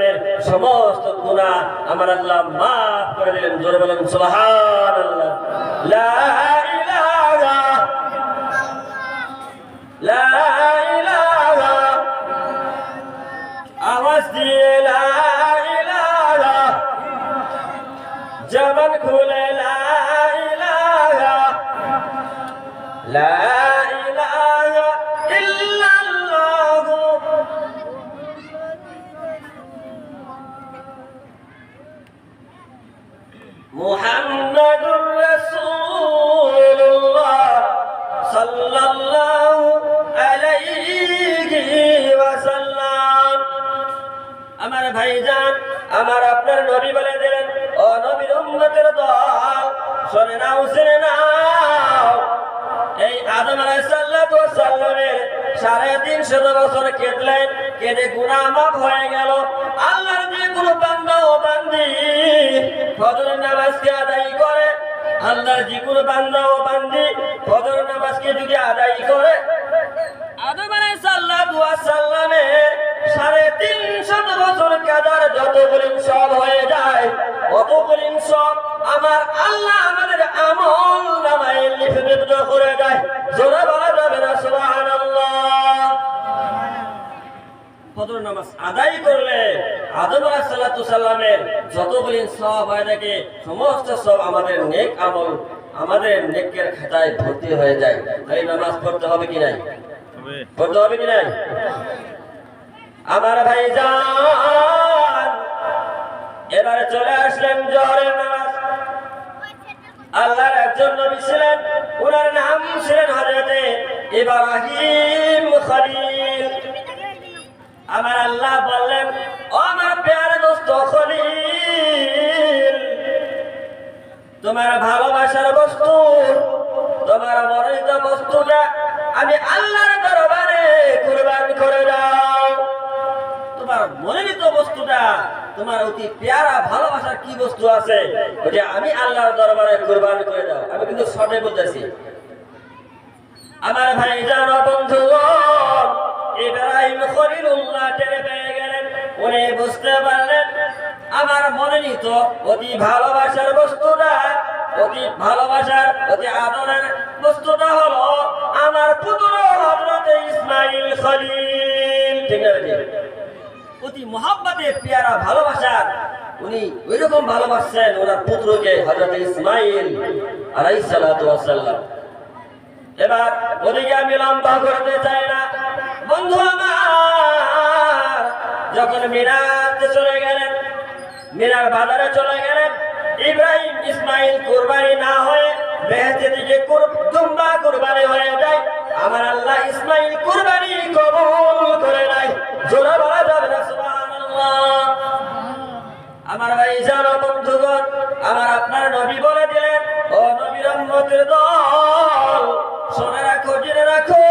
সাল্লামের সমস্ত গুনাহ আমার আল্লাহ মাফ করে দিলেন। জোরে বলেন লা ইলাহা আওয়াজ দিয়ে সাল্লাল্লাহু আলাইহি ওয়াসাল্লাম। আমার ভাইজান, আমার আপনার নবী বলে দিলেন, ও নবীর উম্মতের দল, শোনে নাও শুনে নাও। এই আদম আলাইসাল্লাতু সাল্লামের সাড়ে তিনশত বছর কেটলেন কেটে গুনাহ মাফ হয়ে গেল। আল্লাহর যে কোনো বান্দা ও বান্দি ফজরের নামাজকে আদায় করে আল্লাহর যে কোনো বান্দা ও বান্দি ফজরের নামাজকে যদি আদায় করে হয়ে যায় সব আমার আল্লাহ আমাদের আমল নামায় লিপিবদ্ধ করে ফজর নামাজ আদায় করলে আদম আলাইহিসসালাতু সাল্লামের যত সব হয়ে থাকে সমস্ত সব আমাদের নেক আমল আমাদের নেকের খাতায় ভর্তি হয়ে যায়। তাই নামাজ পড়তে হবে কি নাই? পড়তে হবে কি নাই? আমার ভাই যান এবারে চলে আসলেন জহরের নামাজ। আল্লাহর একজন নবী ছিলেন ওনার নাম ছিলেন হজরতে ইব্রাহিম খলিল। আমার আল্লাহ বললেন আমার প্যারে দোস্ত তোমার ভালোবাসার বস্তু, তোমার মনোনীত বস্তুটা আমি আল্লাহর দরবারে কুরবান করে দাও। তোমার মনোনীত বস্তুটা, তোমার অতি পেয়ারা ভালোবাসার কি বস্তু আছে, ওটা আমি আল্লাহর দরবারে কুরবান করে দাও। আমি কিন্তু শর্টে বলতেছি। আমার ভাই জানো বন্ধু ইব্রাহিম খলিলুল্লাহ টেনে পেয়ে গেলেন। উনি বুঝতে পারলেন, আমার মনোনীত অতি ভালোবাসার বস্তুটা, অতি ভালোবাসার, অতি আদরের বস্তুটা হলো আমার পুত্র হযরত ইসমাইল খলিল। ঠিক আছে অতি মহাব্বতে পেয়ারা ভালোবাসার উনি ওই রকম ভালোবাসছেন ওনার পুত্রকে হযরত ইসমাইল আলাইহিস সালাতু ওয়াস সালাম। এবার ওদিকে আমি লম্বা করতে চাই না। যখন মিনাতে চলে গেলেন মিনার বাজারে চলে গেলেন, ইব্রাহিম ইসমাইল কুরবানি না হয়ে বেহেস্তে দিকে দুম্বা কুরবানি হয়ে যায়। আমার আল্লাহ ইসমাইল কুরবানি কবুল করে নাই জোরে বলা যাবে না আমার ভাই জানো বন্ধুগণ, আমার আপনার নবী বলে দিলেন, ও নবীর দল, শুনে রাখো, জেনে রাখো।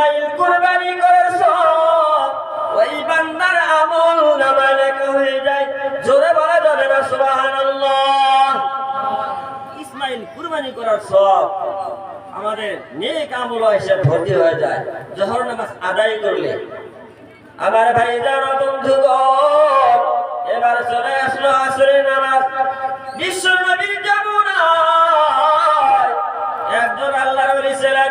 ইসমাইল কুরবানি করে সব ওই বান্দার আমল নামায় লেখা হয়ে যায়। জোরে বলা যাবে ইসমাইল কুরবানি করার সব আমাদের নেক আমল এসে ভর্তি হয়ে যায়। জহর নামাজ আদায় করলে। আমার ভাই যারা বন্ধুগণ, এবার চলে আসলো আসরের নামাজ। বিশ্ব নবীর যমুনায় একজন আল্লাহর ওলি ছিলেন।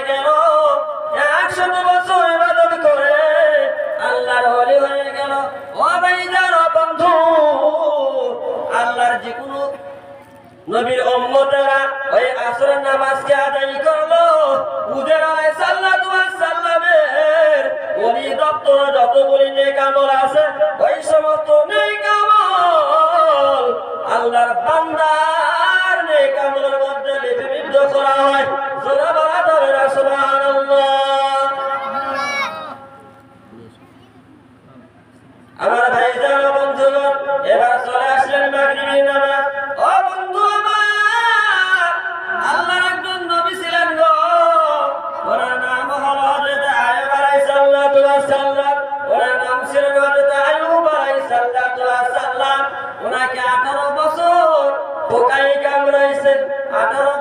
নবীর উম্মতেরা ওই আসরের নামাজকে আদায় করল। উদের আলাই সাল্লাতু সাল্লামের ওলি দপ্তর যতগুলি নেক আমল আছে, ওই সমস্ত নেক আমল আল্লাহর বান্দার নেক আমলের মধ্যে লিপিবদ্ধ করা হয়। জোরে ওনাকে আঠারো বছর পোকায় কামড়াইছেন। আঠারো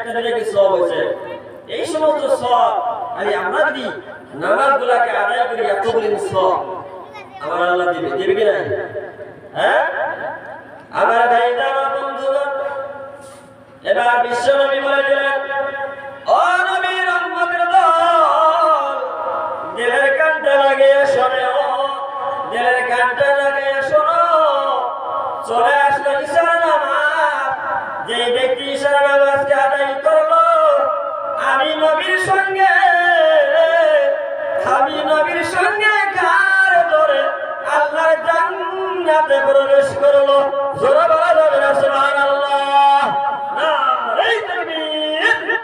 একটা নাকি সব হয়েছে। এই সমস্ত সব আমি আমরা যদি নামাজ গুলাকে আদায় করি এত বলেন সব আমার আল্লাহ দিবে। দেবে কি নাই? হ্যাঁ? আমার ভাইরা বন্ধুরা, এবার বিশ্বনবী বলে দিলেন জোরাবার